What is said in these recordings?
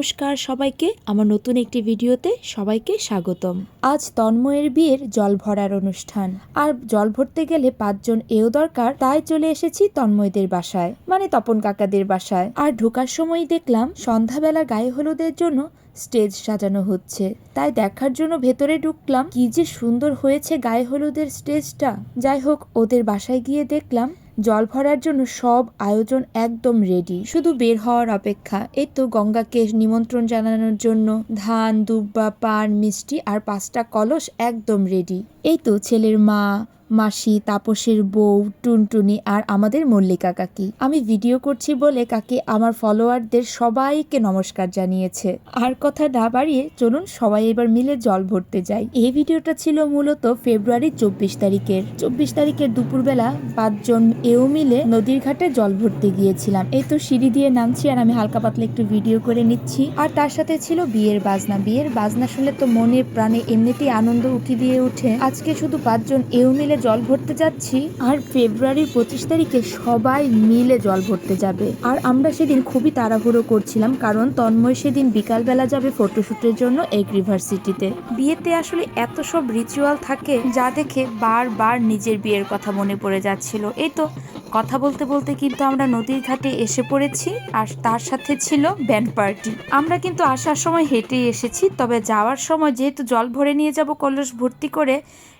নমস্কার সবাইকে আমার নতুন একটি ভিডিওতে সবাইকে স্বাগতম। আজ তন্ময়ের বিয়ের জল ভরার অনুষ্ঠান। আর জল ভরতে গেলে পাঁচজন এও দরকার, তাই চলে এসেছি তন্ময়দের বাসায় মানে তপন কাকাদের বাসায়। আর ঢোকার সময় দেখলাম সন্ধ্যাবেলা গায়ে হলুদের জন্য স্টেজ সাজানো হচ্ছে। তাই দেখার জন্য ভেতরে ঢুকলাম, কি যে সুন্দর হয়েছে গায়ে হলুদের স্টেজটা। যাই হোক, ওদের বাসায় গিয়ে দেখলাম জল ভরার জন্য সব আয়োজন একদম রেডি শুধু বের হওয়ার অপেক্ষা। এই তো গঙ্গাকে নিমন্ত্রণ জানানোর জন্য ধান, দুব্বা, পান, মিষ্টি আর পাঁচটা কলস একদম রেডি এই তো ছেলের মা মাসি, তাপসের বউ, টুনটুনি আর আমাদের মল্লিকা কাকি। আমি ভিডিও করছি বলে কাকি আমার ফলোয়ারদের সবাইকে নমস্কার জানিয়েছে। আর কথা না বাড়িয়ে চলুন সবাই এবার মিলে জল ভরতে যাই। এই ভিডিওটা ছিল মূলত ফেব্রুয়ারি চব্বিশ তারিখের। চব্বিশ তারিখের দুপুরবেলা পাঁচজন এও মিলে নদীর ঘাটে জল ভরতে গিয়েছিলাম। এই তো সিঁড়ি দিয়ে নামছি আর আমি হালকা পাতলা একটু ভিডিও করে নিচ্ছি। আর তার সাথে ছিল বিয়ের বাজনা। বিয়ের বাজনা শুনলে তো মনে প্রাণে এমনিতেই আনন্দ উকি দিয়ে উঠে আজকে শুধু পাঁচজন এও মিলে জল ভরতে যাচ্ছি। আর ফেব্রুয়ারির পঁচিশ তারিখে সবাই মিলে জল ভরতে যাবে। আর আমরা সেদিন খুবই তাড়াহুড়ো করছিলাম, কারণ তন্ময় সেদিন বিকালবেলা যাবে ফটোশ্যুটের জন্য এক ইউনিভার্সিটিতে বিয়েতে আসলে এত সব রিচুয়াল থাকে, যা দেখে বারবার নিজের বিয়ের কথা মনে পড়ে যাচ্ছিল। এই তো কথা বলতে বলতে কিন্তু আমরা নদীর ঘাটে এসে পড়েছি আর তার সাথে ছিল ব্যান্ড পার্টি আমরা কিন্তু আসার সময় হেঁটে এসেছি তবে যাওয়ার সময় যেহেতু জল ভরে নিয়ে যাব কলস ভর্তি করে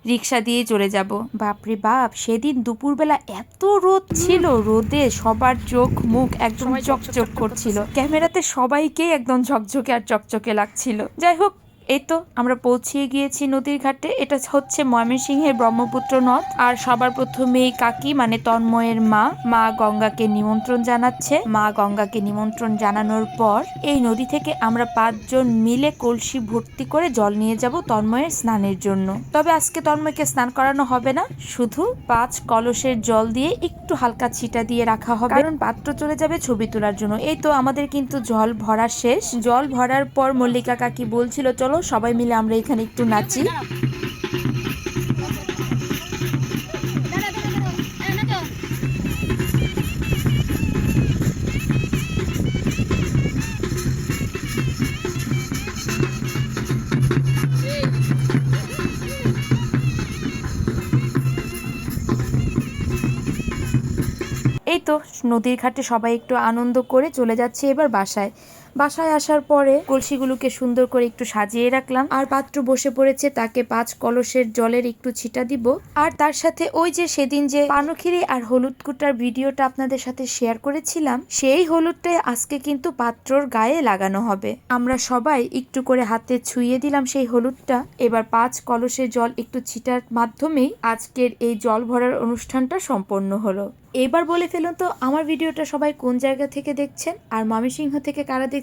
রিক্সা দিয়ে চলে যাব। বাপরে বাপ সেদিন দুপুরবেলা এত রোদ ছিল রোদে সবার চোখ মুখ একদম চকচক করছিল। ক্যামেরাতে সবাইকেই একদম ঝকঝকে আর চকচকে লাগছিল। যাই হোক এই তো, আমরা পৌঁছিয়ে গিয়েছি নদীর ঘাটে। এটা হচ্ছে ময়মনসিংহের ব্রহ্মপুত্র নদ। আর সবার প্রথমেই কাকি মানে তন্ময়ের মা মা গঙ্গাকে নিমন্ত্রণ জানাচ্ছে। মা গঙ্গাকে নিমন্ত্রণ জানানোর পর এই নদী থেকে আমরা পাঁচজন মিলে কলসি ভর্তি করে জল নিয়ে যাব তন্ময়ের স্নানের জন্য। তবে আজকে তন্ময়কে স্নান করানো হবে না। শুধু পাঁচ কলসের জল দিয়ে একটু হালকা ছিটা দিয়ে রাখা হবে। কারণ পাত্র চলে যাবে ছবি তোলার জন্য। এই তো, আমাদের কিন্তু জল ভরা শেষ। জল ভরার পর মল্লিকা কাকি বলছিল, চলো সবাই মিলে আমরা এখানে একটু নাচি। এই তো, নদীর ঘাটে সবাই একটু আনন্দ করে চলে যাচ্ছে এবার বাসায়। বাসায় আসার পরে কলসিগুলোকে সুন্দর করে একটু সাজিয়ে রাখলাম। আর পাত্র বসে পড়েছে, তাকে পাঁচ কলসের জলের একটু ছিটা দিব। আর তার সাথে ওই যে সেদিন যে পানখিরি আর হলুদ কুটার ভিডিওটা আপনাদের সাথে শেয়ার করেছিলাম, সেই হলুদটাই আজকে কিন্তু পাত্রর গায়ে লাগানো হবে। আমরা সবাই একটু করে হাতে ছুঁয়ে দিলাম সেই হলুদটা। এবার পাঁচ কলসের জল একটু ছিটার মাধ্যমেই আজকের এই জল ভরার অনুষ্ঠানটা সম্পন্ন হলো। এবার বলে ফেলুন তো, আমার ভিডিওটা সবাই কোন জায়গা থেকে দেখছেন? আর ময়মনসিংহ থেকে কারা দেখছেন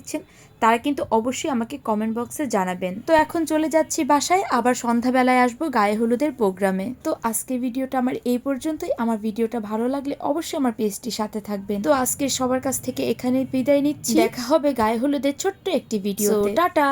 তারা কিন্তু অবশ্যই আমাকে কমেন্ট বক্সে জানাবেন। তো এখন চলে যাচ্ছি বাসায় আবার সন্ধ্যাবেলায় আসব গায়ে হলুদের প্রোগ্রামে। তো আজকের ভিডিওটা আমার এই পর্যন্তই। আমার ভিডিওটা ভালো লাগলে অবশ্যই আমার পেজটির সাথে থাকবেন। তো আজকে সবার কাছ থেকে এখানে বিদায় নিচ্ছি। দেখা হবে গায়ে হলুদের ছোট্ট একটি ভিডিও টাটা!